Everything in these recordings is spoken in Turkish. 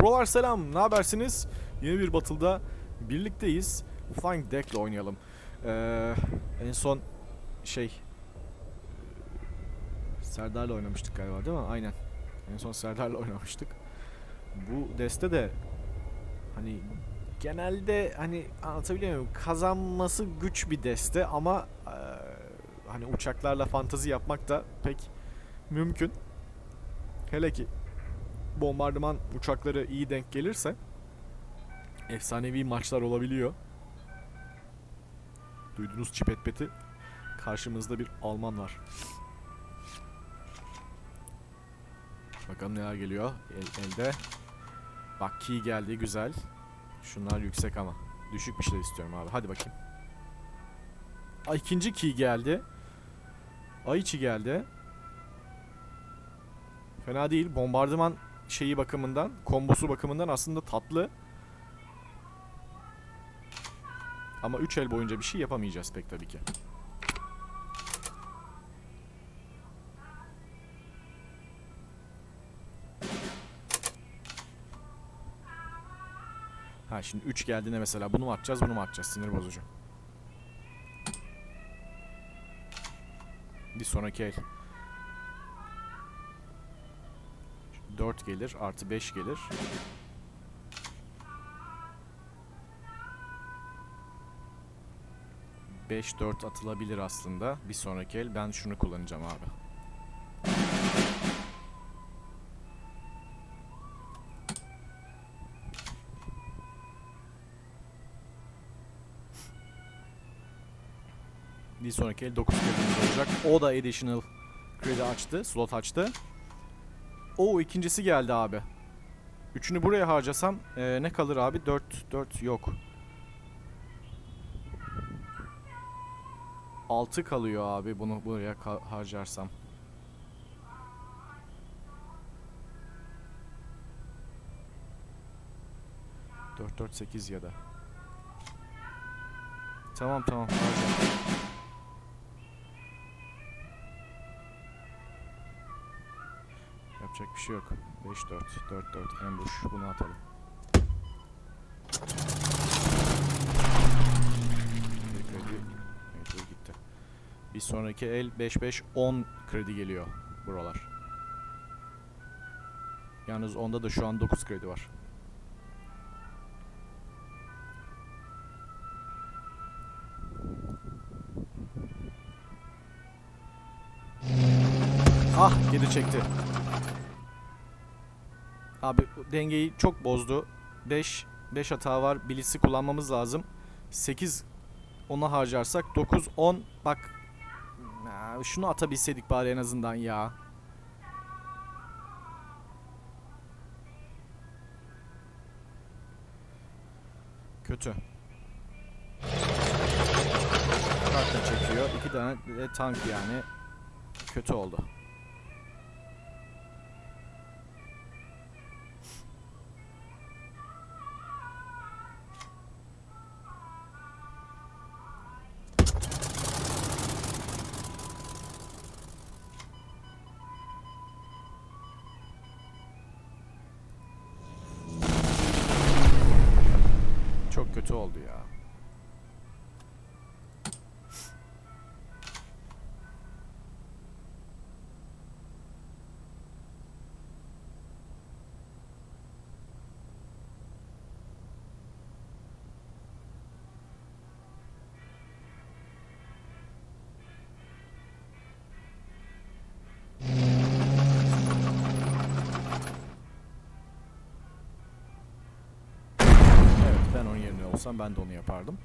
Prolar selam, ne habersiniz? Yeni bir Battle'da birlikteyiz. Flying Deck'le oynayalım. Ee, en son şey... Serdar'la oynamıştık galiba değil mi? Aynen. En son Serdar'la oynamıştık. Bu deste de hani genelde hani anlatabiliyor muyum? Kazanması güç bir deste ama eee, hani uçaklarla fantazi yapmak da pek mümkün. Hele ki bombardıman uçakları iyi denk gelirse efsanevi maçlar olabiliyor. Duydunuz çipetpeti. Karşımızda bir Alman var. Bakalım neler geliyor El- elde. Bak key geldi güzel. Şunlar yüksek ama. Düşük bir şeyler istiyorum abi. Hadi bakayım. Ay ikinci key geldi. Ay içi geldi. Fena değil. Bombardıman şeyi bakımından, kombosu bakımından aslında tatlı. Ama 3 el boyunca bir şey yapamayacağız pek tabii ki. Ha şimdi 3 geldiğinde mesela bunu mu atacağız bunu mu atacağız sinir bozucu. Bir sonraki el. 4 gelir artı 5 gelir. Beş dört atılabilir aslında. Bir sonraki el ben şunu kullanacağım abi. Bir sonraki el 9 kredimiz olacak. O da additional kredi açtı, slot açtı. O ikincisi geldi abi. Üçünü buraya harcasam eee, ne kalır abi? 4 4 yok. 6 kalıyor abi bunu buraya harcarsam. Dört dört sekiz ya da. Tamam tamam harca. Yapacak bir şey yok. 5-4, 4-4, ambush. Bunu atalım. Bir kredi. Evet, gitti. Bir sonraki el 5-5-10 kredi geliyor buralar. Yalnız onda da şu an 9 kredi var. Ah geri çekti. Abi dengeyi çok bozdu. 5 5 hata var. Blitz'i kullanmamız lazım. 8 ona harcarsak 9 10 bak şunu atabilseydik bari en azından ya. Kötü. Kartla çekiyor. İki tane tank yani. Kötü oldu. Olsam ben de onu yapardım.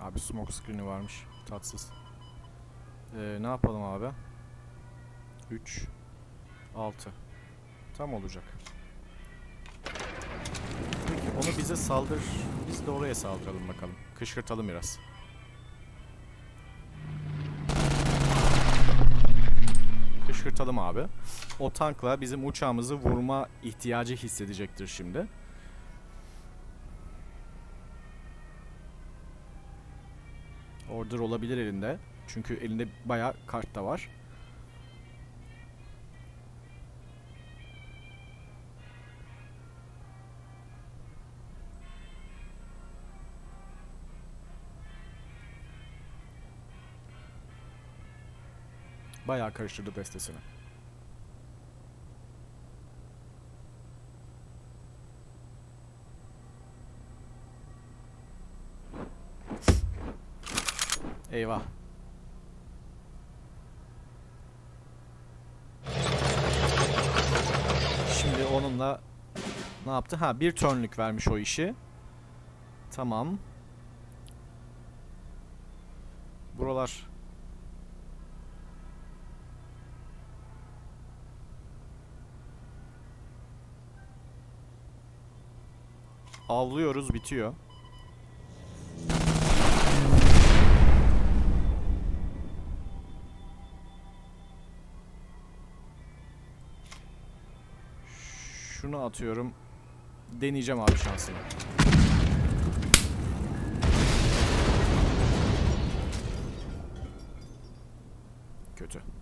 Abi smoke screen'i varmış. Tatsız. Ee, ne yapalım abi? 3 6 Tam olacak. Onu bize saldır. Biz de oraya saldıralım bakalım. Kışkırtalım biraz. Kışkırtalım abi. O tankla bizim uçağımızı vurma ihtiyacı hissedecektir şimdi. Order olabilir elinde. Çünkü elinde bayağı kart da var. Bayağı karıştırdı destesini. Eyvah. Şimdi onunla ne yaptı? Ha bir turnlük vermiş o işi. Tamam. Buralar avlıyoruz bitiyor. Şunu atıyorum. Deneyeceğim abi şansımı. Kötü. Kötü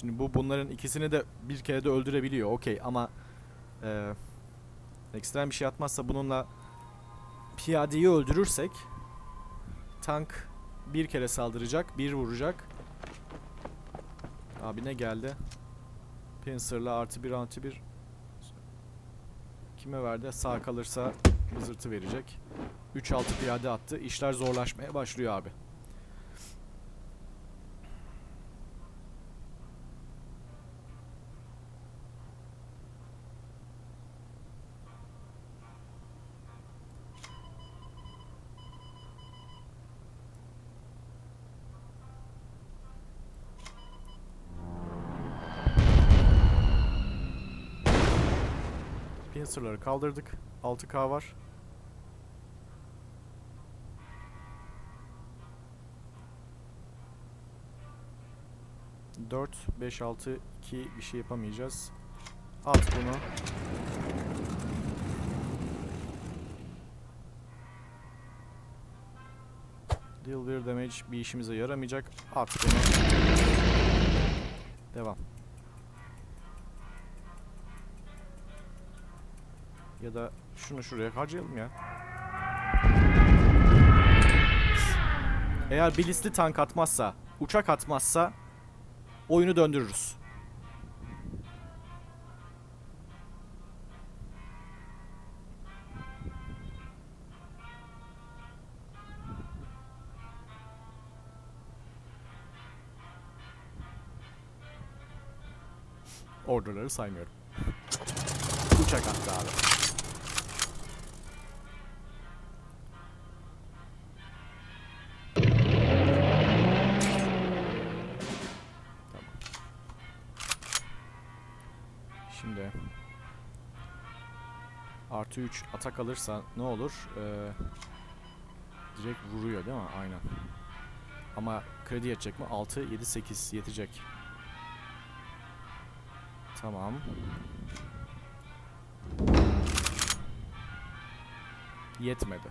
Şimdi bu bunların ikisini de bir kere de öldürebiliyor. Okey ama eee ekstrem bir şey atmazsa bununla piyadeyi öldürürsek tank bir kere saldıracak, bir vuracak. Abi ne geldi? Pincer'la artı bir artı bir kime verdi? Sağ kalırsa mızırtı verecek. 3-6 piyade attı. İşler zorlaşmaya başlıyor abi. Pincer'ları kaldırdık. 6K var. Dört, beş, altı, iki bir şey yapamayacağız. At bunu. Deal bir damage bir işimize yaramayacak. At bunu. Devam. Ya da şunu şuraya harcayalım ya. Eğer bilisli tank atmazsa, uçak atmazsa oyunu döndürürüz. Orderları saymıyorum. Uçak attı abi. Artı 3 atak alırsa ne olur? Ee, direkt vuruyor değil mi? Aynen. Ama kredi yetecek mi? 6, 7, 8 yetecek. Tamam. Yetmedi.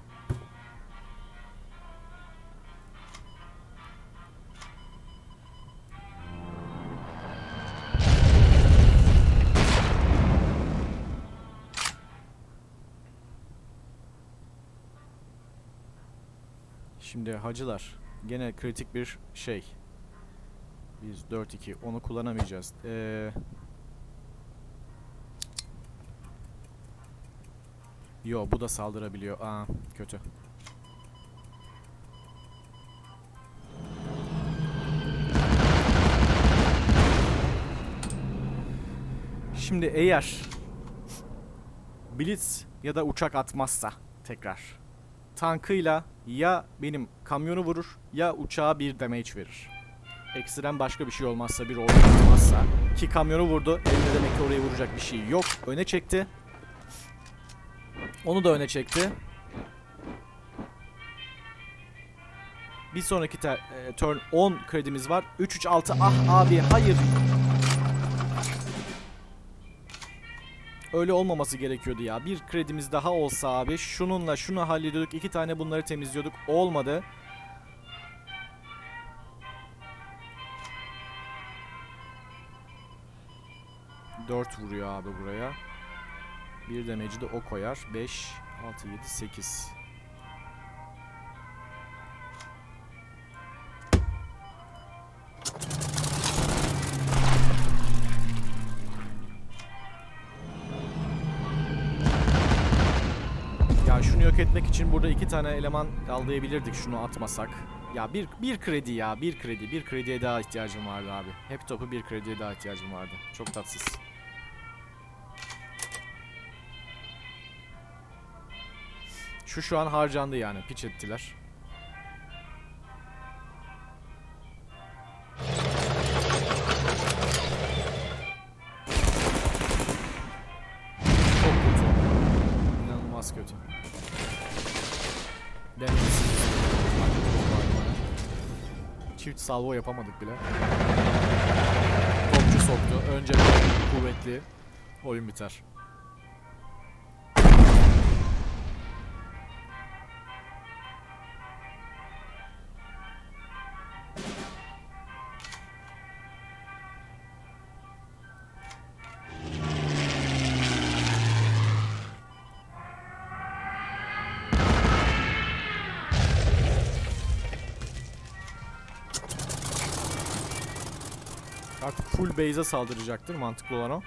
Şimdi hacılar gene kritik bir şey. Biz 4-2 onu kullanamayacağız. Ee, Yo bu da saldırabiliyor. Aa kötü. Şimdi eğer Blitz ya da uçak atmazsa tekrar tankıyla ya benim kamyonu vurur ya uçağa bir damage verir. ekstrem başka bir şey olmazsa bir orta atmazsa ki kamyonu vurdu. Elinde demek ki oraya vuracak bir şey yok. Öne çekti. Onu da öne çekti. Bir sonraki ter- e, turn 10 kredimiz var. 3-3-6 ah abi hayır. Öyle olmaması gerekiyordu ya. Bir kredimiz daha olsa abi. Şununla şunu hallediyorduk. iki tane bunları temizliyorduk. Olmadı. Dört vuruyor abi buraya. Bir demeci de o koyar. 5, 6, 7, 8. yok etmek için burada iki tane eleman yallayabilirdik şunu atmasak. Ya bir, bir kredi ya bir kredi bir krediye daha ihtiyacım vardı abi. Hep topu bir krediye daha ihtiyacım vardı. Çok tatsız. Şu şu an harcandı yani piç ettiler. Salvo yapamadık bile. Topçu soktu. Önce kuvvetli. Oyun biter. Full base'e saldıracaktır mantıklı olan o.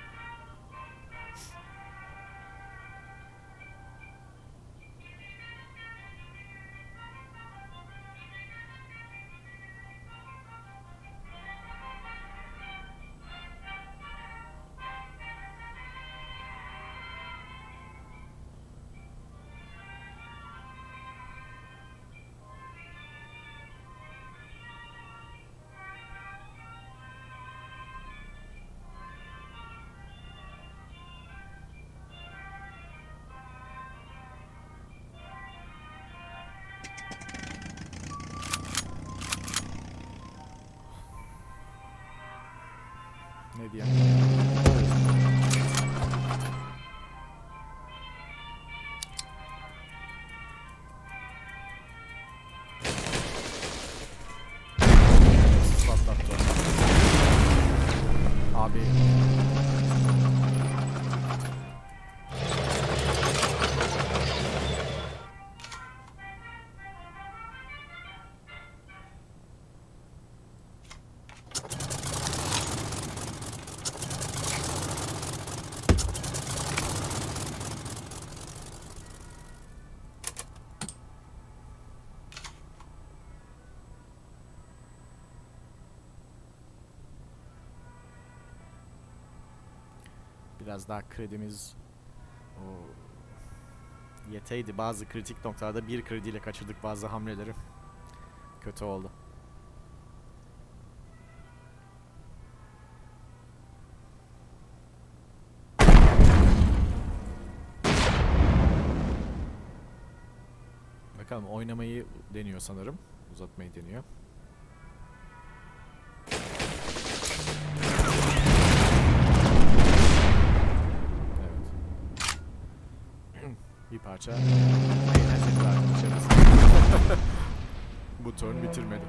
Ne Biraz daha kredimiz o yeteydi. Bazı kritik noktalarda bir krediyle kaçırdık bazı hamleleri. Kötü oldu. Bakalım oynamayı deniyor sanırım. Uzatmayı deniyor. Parça eğlenceli bir arkadaşlarımız. Bu turn bitirmedi.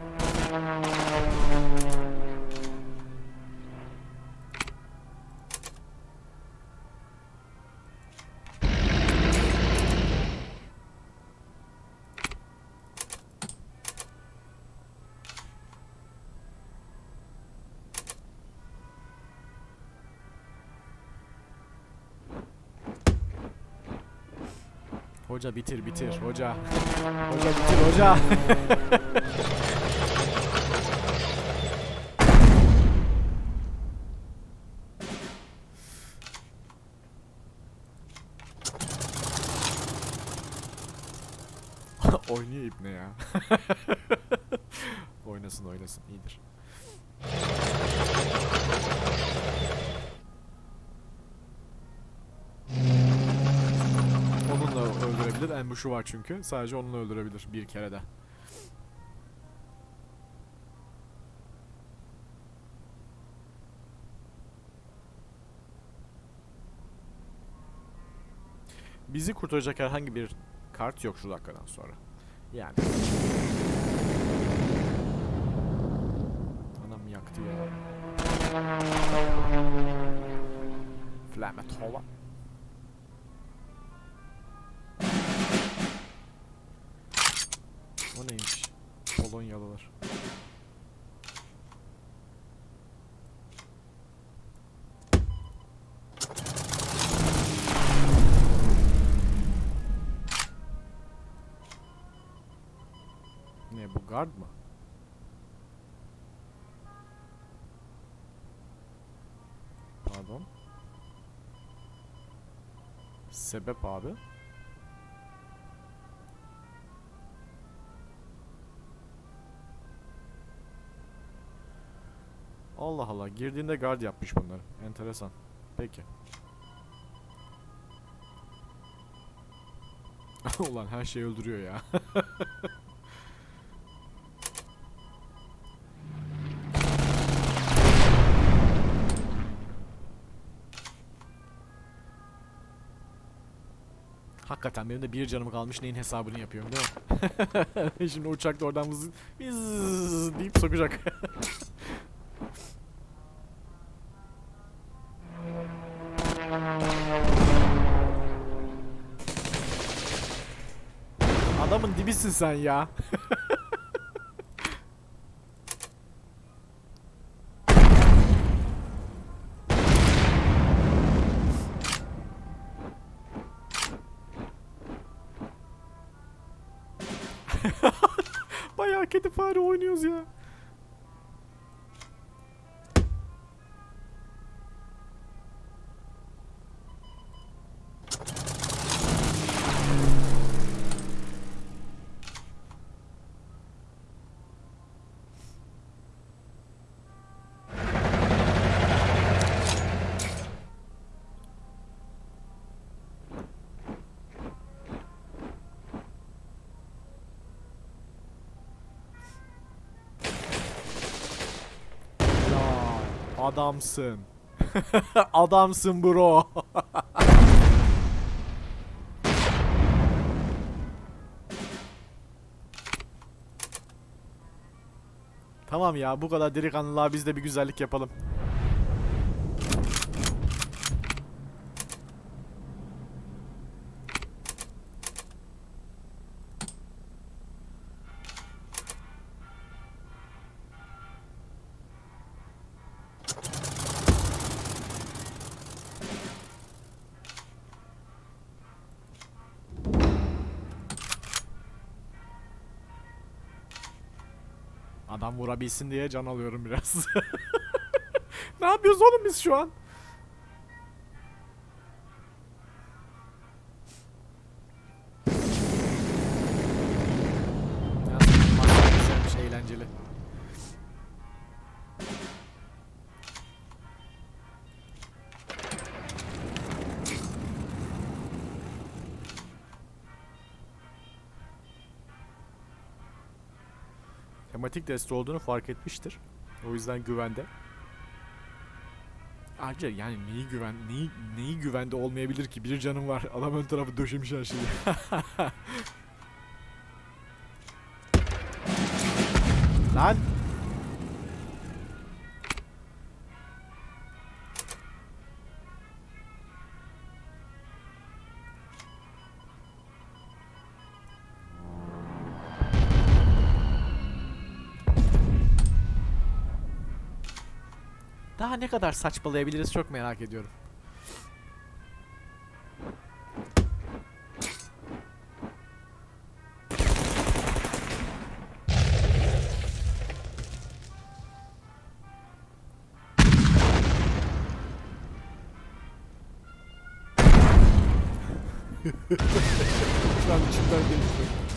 Hoca bitir bitir hoca. Hoca bitir hoca. Oynuyor ibne ya. oynasın oynasın iyidir. Onunla öldürebilir. Ambush'u var çünkü. Sadece onunla öldürebilir bir kerede. Bizi kurtaracak herhangi bir kart yok şu dakikadan sonra. Yani. Anam yaktı ya. Flametova. O neymiş? Polonyalılar. Ne bu guard mı? Pardon. Sebep abi. Allah Allah. Girdiğinde guard yapmış bunları. Enteresan. Peki. Ulan her şey öldürüyor ya. Hakikaten benim de bir canım kalmış neyin hesabını yapıyorum değil mi? Şimdi uçak da oradan vız, vız deyip sokacak. Adamın dibisin sen ya. Bayağı kedi fare oynuyoruz ya. Adamsın. adamsın bro. tamam ya bu kadar delikanlılığa biz de bir güzellik yapalım. Adam vurabilsin diye can alıyorum biraz. ne yapıyoruz oğlum biz şu an? Tematik deste olduğunu fark etmiştir. O yüzden güvende. Ayrıca yani neyi güven neyi neyi güvende olmayabilir ki? Bir canım var. Adam ön tarafı döşemiş her şeyi. Lan kadar saçmalayabiliriz çok merak ediyorum. Şu an içimden geçti.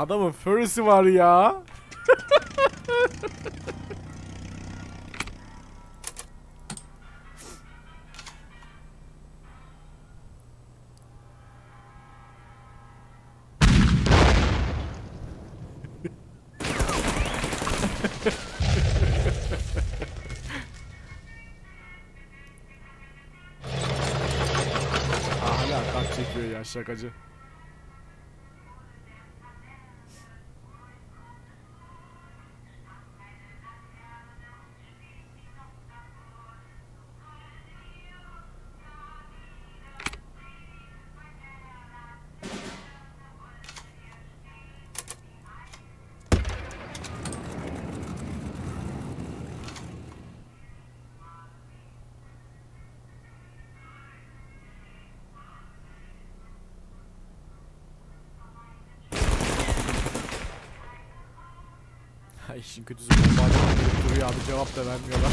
Adamın furry'si var ya. Hala kart çekiyor ya şakacı. İşin kötüsü bombardıman duruyor abi cevap da vermiyorlar.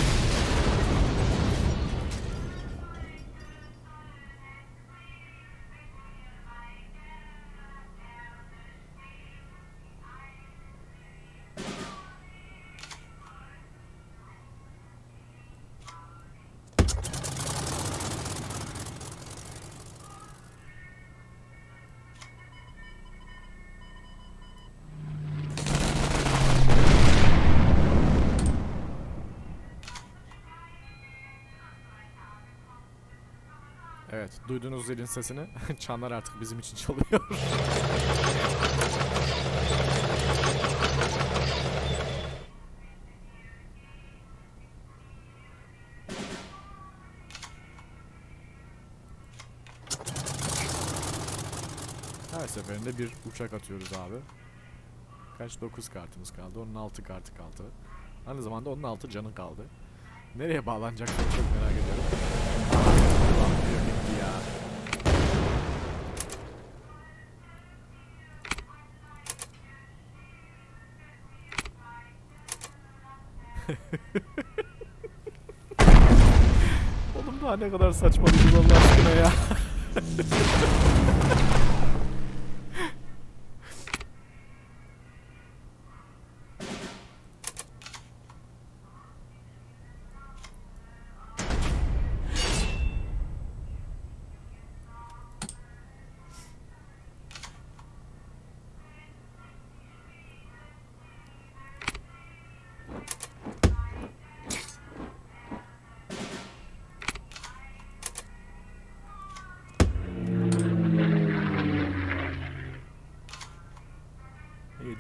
Evet, duyduğunuz zilin sesini çanlar artık bizim için çalıyor. Her seferinde bir uçak atıyoruz abi. Kaç? 9 kartımız kaldı. Onun 6 kartı kaldı. Aynı zamanda onun 6 canı kaldı. Nereye bağlanacak çok merak ediyorum. Ya. Oğlum daha ne kadar saçmalıyoruz Allah aşkına ya.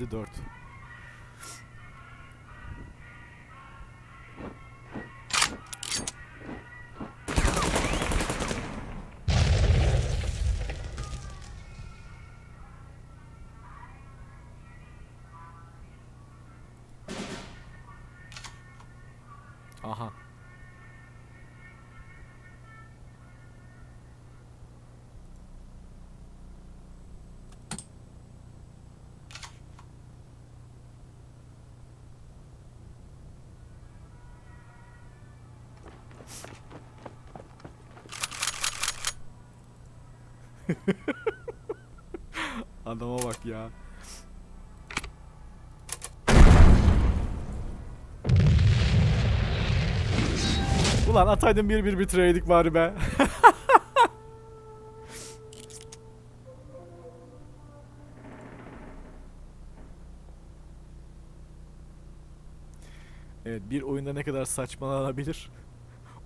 54 Adama bak ya. Ulan ataydın bir bir bitireydik bari be. evet bir oyunda ne kadar saçmalanabilir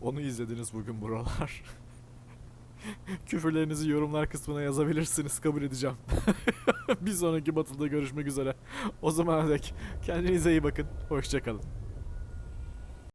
onu izlediniz bugün buralar. Küfürlerinizi yorumlar kısmına yazabilirsiniz kabul edeceğim. bir sonraki batılda görüşmek üzere. O zamana dek kendinize iyi bakın. Hoşçakalın.